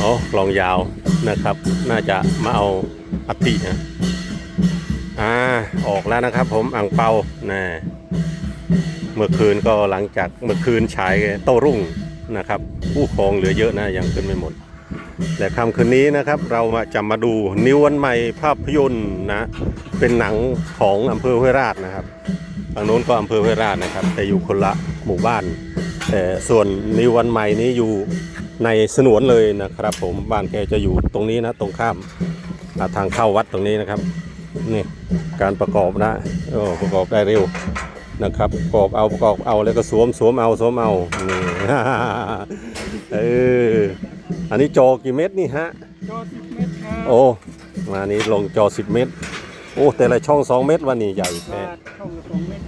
อ๋อกลองยาวนะครับ น่าจะมาเอาอัฐินะอ่าออกแล้วนะครับ ผมอ่างเปานะเมื่อคืนก็หลังจากเมื่อคืนฉายโต้รุ่งนะครับผู้คองเหลือเยอะนะยังขึ้นไม่หมด แต่ค่ำคืนนี้นะครับ เรามาจะมาดูนิวันใหม่ภาพยนตร์นะ เป็นหนังของอำเภอห้วยราชนะครับทางโน้นก็อำเภอห้วยราชนะครับ แต่อยู่คนละหมู่บ้านแต่ส่วนนิววันใหม่นี้อยู่ ในสนวนเลยนะครับ ผมบ้านแกจะอยู่ตรงนี้นะ ตรงข้ามอ่าทางเข้าวัดตรงนี้นะครับนี่การประกอบนะโอ้ประกอบได้เร็วนะครับประกอบเอาประกอบเอาแล้วก็สวมสวมเอาสวมเอานี่เอออันนี้จอกี่เม็ดนี่ฮะจอสิบเมตรครับโอ้มานี้ลงจอ10เมตรโอ้แต่ละช่อง2เมตรวันนี้ใหญ่แท้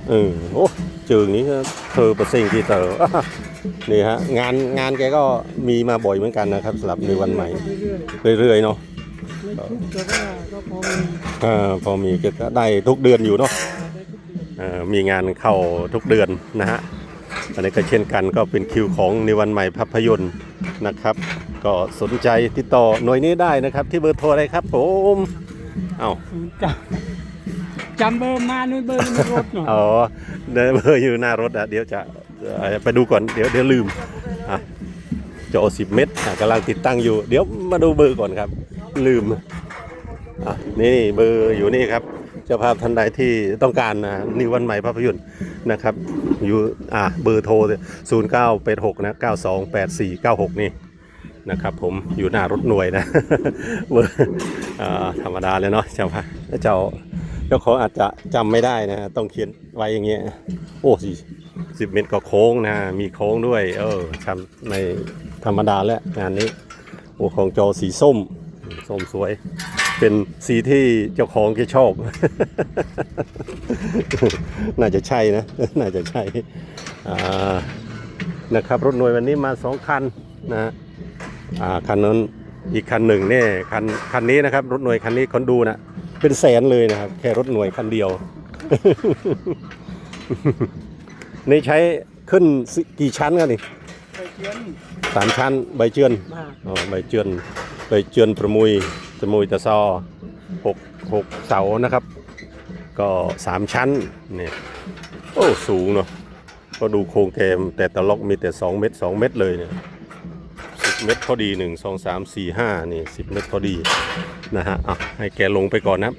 เออโอ้จืงนี้ก็เธอประสิงที่เตอนี่ฮะงานงานแกก็มีมาบ่อยเหมือนกันนะครับสำหรับในวันใหม่ เรื่อยๆเนาะอ่าพอมีก็ได้ทุกเดือนอยู่เนาะมีงานเข้าทุกเดือนนะฮะอันนี้ก็เช่นกันก็เป็นคิวของในวันใหม่ภาพยนตร์นะครับ ก็สนใจติดต่อหน่วยนี้ได้นะครับ ที่เบอร์โทรอะไรครับผม เอ้าศูนย์จำจำเบอร์มานู่นเบอร์ในรถหน่อยอ๋อเดินเบอร์อยู่หน้ารถอะเดี๋ยวจะเอ่อไปดูก่อนเดี๋ยวเดี๋ยวลืมอะจอ10เมตรอะกำลังติดตั้งอยู่ เดี๋ยวมาดูเบอร์ก่อนครับ ลืมอะนี่เบอร์อยู่นี่ครับเจ้าภาพท่านใดที่ต้องการนะนี่วันใหม่ภาพยนตร์นะครับ อยู่อะเบอร์โทร 0 9 8 6นะ92 8 4 9 6 นี่ นะครับ ผมอยู่หน้ารถหน่วยนะเบอร์อ่าธรรมดาเลยเนาะเจ้าภาพเจ้าเจ้าของอาจจะจำไม่ได้นะต้องเขียนไว้อย่างเงี้ยโอ้สิสิบเมตรก็โค้งนะ มีโค้งด้วย เออทำในธรรมดาแล้วงานนี้โอ้ของจอสีส้มส้มสวย เป็นสีที่เจ้าของแกชอบ น่าจะใช่นะ น่าจะใช่นะครับ รถหน่วยวันนี้มาสองคันนะ อ่าคันนั้นอีกคันหนึ่งเนี่ยคันคันนี้นะครับ รถหน่วยคันนี้คนดูนะเป็นแสนเลยนะครับ แค่รถหน่วยคันเดียว นี่ใช้ขึ้นสิกี่ชั้นกันนี่ไปเขียนสามชั้นใบเจือนบาทอ๋อใบเจือนใบเจือนประมุยประมุยตะซอหกหกเสานะครับ ก็สามชั้นเนี่ยโอ้สูงเนาะก็ดูโครงเกมแต่ตะล็อกมีแต่สองเมตรสองเมตรเลยเนี่ยสิบ เมตรพอดีหนึ่งสองสามสี่ห้านี่สิบเมตรพอดีนะฮะอะให้แกลงไปก่อนนะครับ